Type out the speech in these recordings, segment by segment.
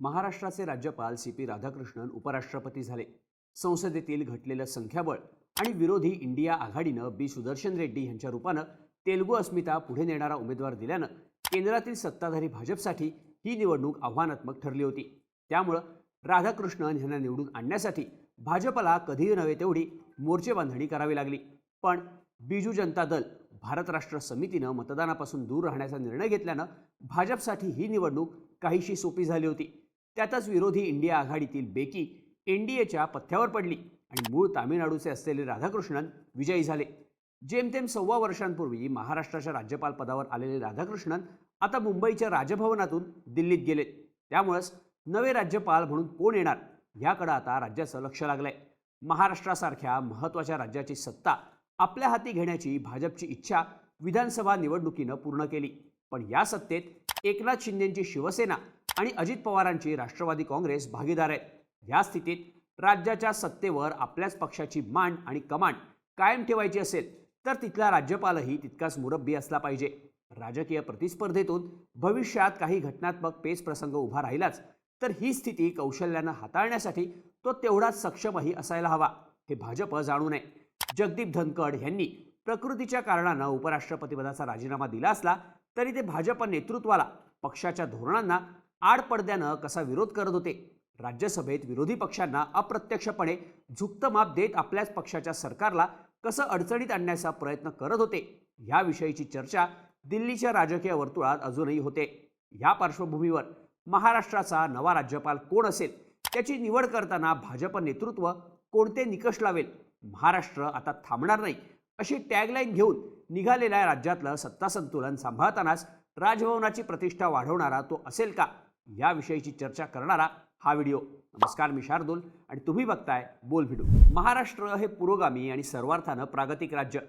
महाराष्ट्राचे राज्यपाल C P Radhakrishnan उपराष्ट्रपती झाले. संसदेतील घटलेलं संख्याबळ आणि विरोधी इंडिया आघाडीनं बी. सुदर्शन रेड्डी यांच्या रूपानं तेलुगू अस्मिता पुढे नेणारा उमेदवार दिल्यानं केंद्रातील सत्ताधारी भाजपसाठी ही निवडणूक आव्हानात्मक ठरली होती. त्यामुळं राधाकृष्णन यांना निवडून आणण्यासाठी भाजपला कधीही नव्हे तेवढी मोर्चेबांधणी करावी लागली. पण बिजू जनता दल भारत राष्ट्र समितीनं मतदानापासून दूर राहण्याचा निर्णय घेतल्यानं भाजपसाठी ही निवडणूक काहीशी सोपी झाली होती. त्यातच विरोधी इंडिया आघाडीतील बेकी एनडीएच्या पथ्यावर पडली आणि मूळ तामिळनाडूचे असलेले राधाकृष्णन विजयी झाले. जेमतेम सव्वा वर्षांपूर्वी महाराष्ट्राच्या राज्यपाल पदावर आलेले राधाकृष्णन आता मुंबईच्या राजभवनातून दिल्लीत गेले. त्यामुळंच नवे राज्यपाल म्हणून कोण येणार ह्याकडं आता राज्याचं लक्ष लागलंय. महाराष्ट्रासारख्या महत्त्वाच्या राज्याची सत्ता आपल्या हाती घेण्याची भाजपची इच्छा विधानसभा निवडणुकीनं पूर्ण केली. पण या सत्तेत एकनाथ शिंदेंची शिवसेना आणि अजित पवारांची राष्ट्रवादी काँग्रेस भागीदार आहेत. या स्थितीत राज्याच्या सत्तेवर आपल्याच पक्षाची मांड आणि कमांड कायम ठेवायची असेल तर तिथला राज्यपालही तितकाच मुरब्बी असला पाहिजे. राजकीय प्रतिस्पर्धेतून भविष्यात काही घटनात्मक पेच प्रसंग उभा राहिलाच तर ही स्थिती कौशल्यानं हाताळण्यासाठी तो तेवढाच सक्षमही असायला हवा हे भाजप जाणू नये. जगदीप धनकड यांनी प्रकृतीच्या कारणानं उपराष्ट्रपतीपदाचा राजीनामा दिला असला तरी ते भाजप नेतृत्वाला पक्षाच्या धोरणांना आडपडद्यानं कसा विरोध करत होते? राज्यसभेत विरोधी पक्षांना अप्रत्यक्षपणे झुकतं माप देत आपल्याच पक्षाच्या सरकारला कसं अडचणीत आणण्याचा प्रयत्न करत होते? याविषयीची चर्चा दिल्लीच्या राजकीय वर्तुळात अजूनही होते. या पार्श्वभूमीवर महाराष्ट्राचा नवा राज्यपाल कोण असेल त्याची निवड करताना भाजप नेतृत्व कोणते निकष लावेल? महाराष्ट्र आता थांबणार नाही. अशी टॅगलाईन घेऊन निघालेल्या राज्यातलं सत्ता संतुलन सांभाळतानाच राजभवनाची प्रतिष्ठा वाढवणारा तो असेल का? याविषयीची चर्चा करणारा हा व्हिडिओ. नमस्कार मी शार्दूल आणि तुम्ही बघताय बोल व्हिडिओ. महाराष्ट्र हे पुरोगामी आणि सर्वार्थानं प्रागतिक राज्य.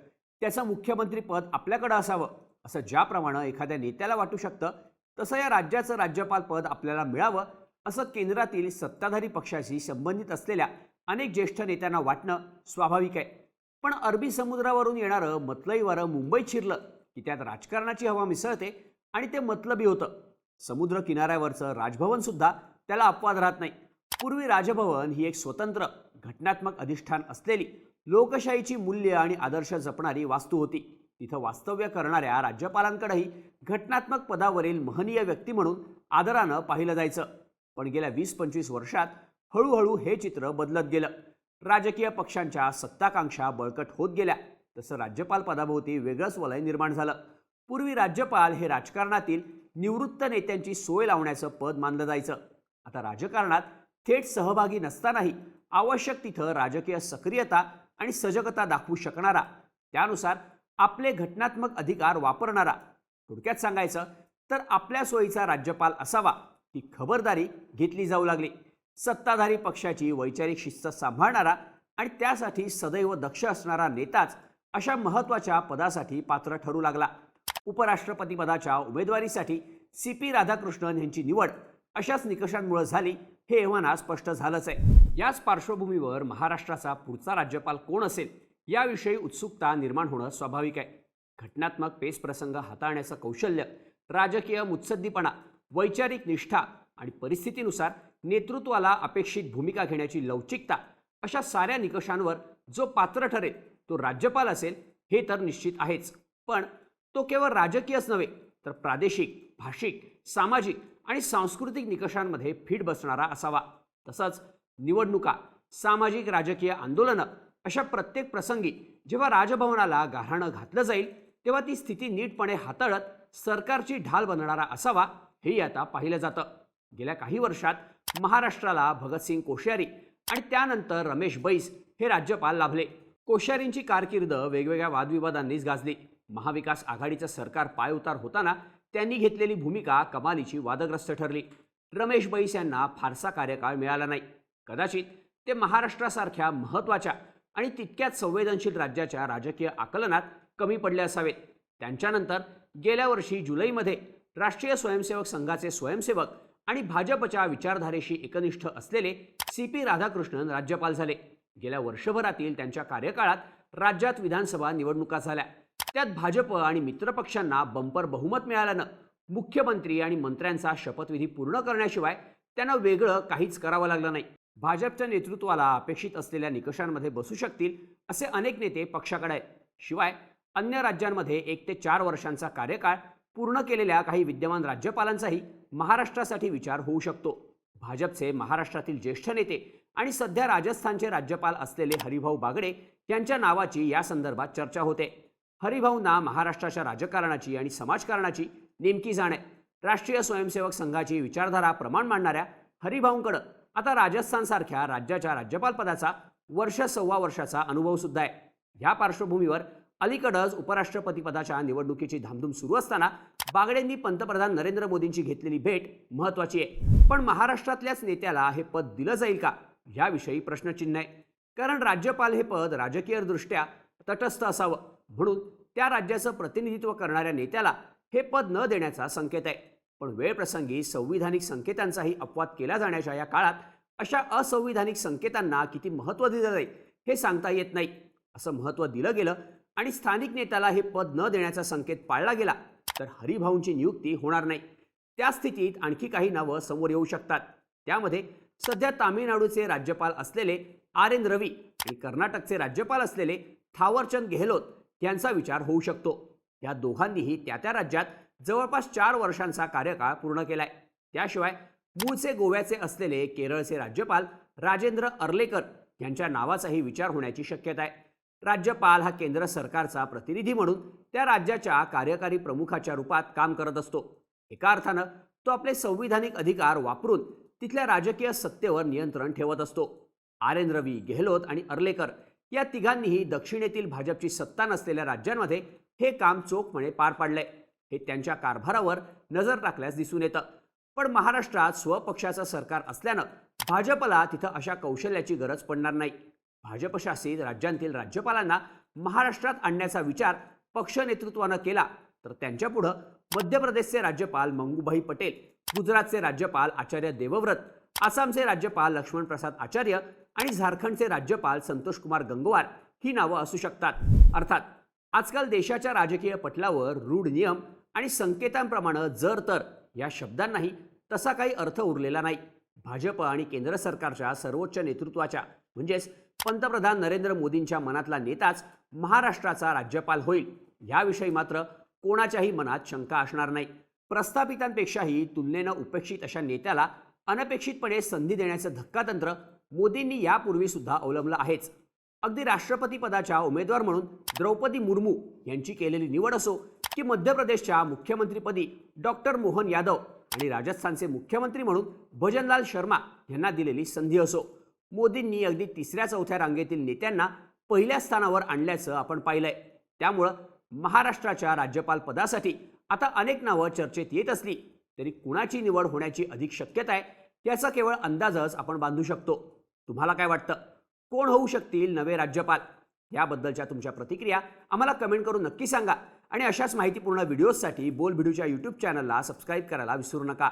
त्याचं मुख्यमंत्रीपद आपल्याकडं असावं असं ज्याप्रमाणे एखाद्या नेत्याला वाटू शकतं तसं या राज्याचं राज्यपाल पद आपल्याला मिळावं असं केंद्रातील सत्ताधारी पक्षाशी संबंधित असलेल्या अनेक ज्येष्ठ नेत्यांना वाटणं स्वाभाविक आहे. पण अरबी समुद्रावरून येणारं मतलई वारं मुंबईत शिरलं की त्यात राजकारणाची हवा मिसळते आणि ते मतलबी होतं. समुद्र किनाऱ्यावरचं राजभवन सुद्धा त्याला अपवाद राहत नाही. पूर्वी राजभवन ही एक स्वतंत्र घटनात्मक अधिष्ठान असलेली लोकशाहीची मूल्य आणि आदर्श जपणारी वास्तू होती. तिथं वास्तव्य करणाऱ्या राज्यपालांकडेही घटनात्मक पदावरील महनीय व्यक्ती म्हणून आदरानं पाहिलं जायचं. पण गेल्या वीस पंचवीस वर्षात हळूहळू हे चित्र बदलत गेलं. राजकीय पक्षांच्या सत्ताकांक्षा बळकट होत गेल्या. तसं राज्यपाल पदाभोवती वेगळंच वलय निर्माण झालं. पूर्वी राज्यपाल हे राजकारणातील निवृत्त नेत्यांची सोय लावण्याचं पद मानलं जायचं. आता राजकारणात थेट सहभागी नसतानाही आवश्यक तिथं राजकीय सक्रियता आणि सजगता दाखवू शकणारा त्यानुसार आपले घटनात्मक अधिकार वापरणारा. थोडक्यात सांगायचं तर आपल्या सोयीचा राज्यपाल असावा ही खबरदारी घेतली जाऊ लागली. सत्ताधारी पक्षाची वैचारिक शिस्त सांभाळणारा आणि त्यासाठी सदैव दक्ष असणारा नेताच अशा महत्त्वाच्या पदासाठी पात्र ठरू लागला. उपराष्ट्रपती पदाच्या उमेदवारीसाठी सी पी राधाकृष्णन यांची निवड अशाच निकषांमुळे झाली हे एव्हाना स्पष्ट झालंच आहे. याच पार्श्वभूमीवर महाराष्ट्राचा पुढचा राज्यपाल कोण असेल याविषयी उत्सुकता निर्माण होणं स्वाभाविक आहे. घटनात्मक पेस प्रसंग हाताळण्याचं कौशल्य राजकीय मुत्सद्दीपणा वैचारिक निष्ठा आणि परिस्थितीनुसार नेतृत्वाला अपेक्षित भूमिका घेण्याची लवचिकता अशा साऱ्या निकषांवर जो पात्र ठरेल तो राज्यपाल असेल हे तर निश्चित आहेच. पण तो केवळ राजकीयच नव्हे तर प्रादेशिक भाषिक सामाजिक आणि सांस्कृतिक निकषांमध्ये फिट बसणारा असावा. तसंच निवडणुका सामाजिक राजकीय आंदोलनं अशा प्रत्येक प्रसंगी जेव्हा राजभवनाला गाऱ्हाणं घातलं जाईल तेव्हा ती स्थिती नीटपणे हाताळत सरकारची ढाल बनणारा असावा हेही आता पाहिलं जातं. गेल्या काही वर्षात महाराष्ट्राला भगतसिंग कोश्यारी आणि त्यानंतर रमेश बैस हे राज्यपाल लाभले. कोश्यारींची कारकीर्द वेगवेगळ्या वादविवादांनीच गाजली. महाविकास आघाडीचं सरकार पायउतार होताना त्यांनी घेतलेली भूमिका कमालीची वादग्रस्त ठरली. रमेश बैस यांना फारसा कार्यकाळ मिळाला नाही. कदाचित ते महाराष्ट्रासारख्या महत्त्वाच्या आणि तितक्याच संवेदनशील राज्याच्या राजकीय आकलनात कमी पडले असावेत. त्यांच्यानंतर गेल्या वर्षी जुलैमध्ये राष्ट्रीय स्वयंसेवक संघाचे स्वयंसेवक आणि भाजपच्या विचारधारेशी एकनिष्ठ असलेले सी पी राधाकृष्णन राज्यपाल झाले. गेल्या वर्षभरातील त्यांच्या कार्यकाळात राज्यात विधानसभा निवडणुका झाल्या. त्यात भाजप आणि मित्रपक्षांना बंपर बहुमत मिळाल्यानं मुख्यमंत्री आणि मंत्र्यांचा शपथविधी पूर्ण करण्याशिवाय त्यांना वेगळं काहीच करावं लागलं नाही. भाजपच्या नेतृत्वाला अपेक्षित असलेल्या निकषांमध्ये बसू शकतील असे अनेक नेते पक्षाकडे आहेत. शिवाय अन्य राज्यांमध्ये एक ते चार वर्षांचा कार्यकाळ पूर्ण केलेल्या काही विद्यमान राज्यपालांचाही महाराष्ट्रासाठी विचार होऊ शकतो. भाजपचे महाराष्ट्रातील ज्येष्ठ नेते आणि सध्या राजस्थानचे राज्यपाल असलेले हरिभाऊ बागडे यांच्या नावाची या संदर्भात चर्चा होते. हरिभाऊंना महाराष्ट्राच्या राजकारणाची आणि समाजकारणाची नेमकी जाण आहे. राष्ट्रीय स्वयंसेवक संघाची विचारधारा प्रमाण मांडणाऱ्या हरिभाऊंकडं आता राजस्थानसारख्या राज्याच्या राज्यपालपदाचा वर्ष सव्वा वर्षाचा अनुभव सुद्धा आहे. या पार्श्वभूमीवर अलीकडंच उपराष्ट्रपतीपदाच्या निवडणुकीची धामधूम सुरू असताना बागडेंनी पंतप्रधान नरेंद्र मोदींची घेतलेली भेट महत्वाची आहे. पण महाराष्ट्रातल्याच नेत्याला हे पद दिलं जाईल का? याविषयी प्रश्नचिन्ह आहे. कारण राज्यपाल हे पद राजकीयदृष्ट्या तटस्थ असावं म्हणून त्या राज्याचं प्रतिनिधित्व करणाऱ्या नेत्याला हे पद न देण्याचा संकेत आहे. पण वेळप्रसंगी संविधानिक संकेतांचाही अपवाद केला जाण्याच्या या काळात अशा असंविधानिक संकेतांना किती महत्त्व दिलं जाईल हे सांगता येत नाही. असं महत्त्व दिलं गेलं आणि स्थानिक नेत्याला हे पद न देण्याचा संकेत पाळला गेला तर हरिभाऊंची नियुक्ती होणार नाही. त्या स्थितीत आणखी काही नावं समोर येऊ शकतात. त्यामध्ये सध्या तामिळनाडूचे राज्यपाल असलेले आर एन रवी आणि कर्नाटकचे राज्यपाल असलेले थावरचंद गेहलोत यांचा विचार होऊ शकतो. या दोघांनीही त्या त्या राज्यात जवळपास चार वर्षांचा कार्यकाळ पूर्ण केलाय. त्याशिवाय मूळचे गोव्याचे असलेले केरळचे राज्यपाल राजेंद्र अर्लेकर यांच्या नावाचाही विचार होण्याची शक्यता आहे. राज्यपाल हा केंद्र सरकारचा प्रतिनिधी म्हणून त्या राज्याच्या कार्यकारी प्रमुखाच्या रूपात काम करत असतो. एका अर्थानं तो आपले संविधानिक अधिकार वापरून तिथल्या राजकीय सत्तेवर नियंत्रण ठेवत असतो. आर एन रवी गेहलोत आणि अर्लेकर या तिघांनीही दक्षिणेतील भाजपची सत्ता नसलेल्या राज्यांमध्ये हे काम चोखपणे पार पाडलंय हे त्यांच्या कारभारावर नजर टाकल्यास दिसून येतं. पण महाराष्ट्रात स्वपक्षाचं सरकार असल्यानं भाजपला तिथं अशा कौशल्याची गरज पडणार नाही. भाजपशासित राज्यांतील राज्यपालांना महाराष्ट्रात आणण्याचा विचार पक्ष नेतृत्वानं केला तर त्यांच्यापुढं मध्य प्रदेशचे राज्यपाल मंगूभाई पटेल गुजरातचे राज्यपाल आचार्य देवव्रत आसामचे राज्यपाल लक्ष्मण प्रसाद आचार्य आणि झारखंडचे राज्यपाल संतोष कुमार गंगवार ही नावं असू शकतात. अर्थात आजकाल देशाच्या राजकीय पटलावर रूढ नियम आणि संकेतांप्रमाणे जर तर या शब्दांनाही तसा काही अर्थ उरलेला नाही. भाजप आणि केंद्र सरकारच्या सर्वोच्च नेतृत्वाच्या म्हणजेच पंतप्रधान नरेंद्र मोदींच्या मनातला नेताच महाराष्ट्राचा राज्यपाल होईल. याविषयी मात्र कोणाच्याही मनात शंका असणार नाही. प्रस्थापितांपेक्षाही तुलनेनं उपेक्षित अशा नेत्याला अनपेक्षितपणे संधी देण्याचं धक्कातंत्र मोदींनी यापूर्वी सुद्धा अवलंबलं आहेच. अगदी राष्ट्रपती पदाच्या उमेदवार म्हणून द्रौपदी मुर्मू यांची केलेली निवड असो की मध्य प्रदेशच्या मुख्यमंत्रीपदी डॉक्टर मोहन यादव आणि राजस्थानचे मुख्यमंत्री म्हणून भजनलाल शर्मा यांना दिलेली संधी असो. मोदींनी अगदी तिसऱ्या चौथ्या रांगेतील नेत्यांना पहिल्या स्थानावर आणल्याचं आपण पाहिलंय. त्यामुळं महाराष्ट्राच्या राज्यपाल पदासाठी आता अनेक नावं चर्चेत येत असली तरी कुणाची निवड होण्याची अधिक शक्यता आहे याचा केवळ अंदाजच आपण बांधू शकतो. तुम्हाला काय वाटतं? कोण होऊ शकतील नवे राज्यपाल? याबद्दलच्या तुमच्या प्रतिक्रिया आम्हाला कमेंट करून नक्की सांगा आणि अशाच माहितीपूर्ण व्हिडिओजसाठी बोल भिडूच्या यूट्यूब चॅनलला सबस्क्राईब करायला विसरू नका.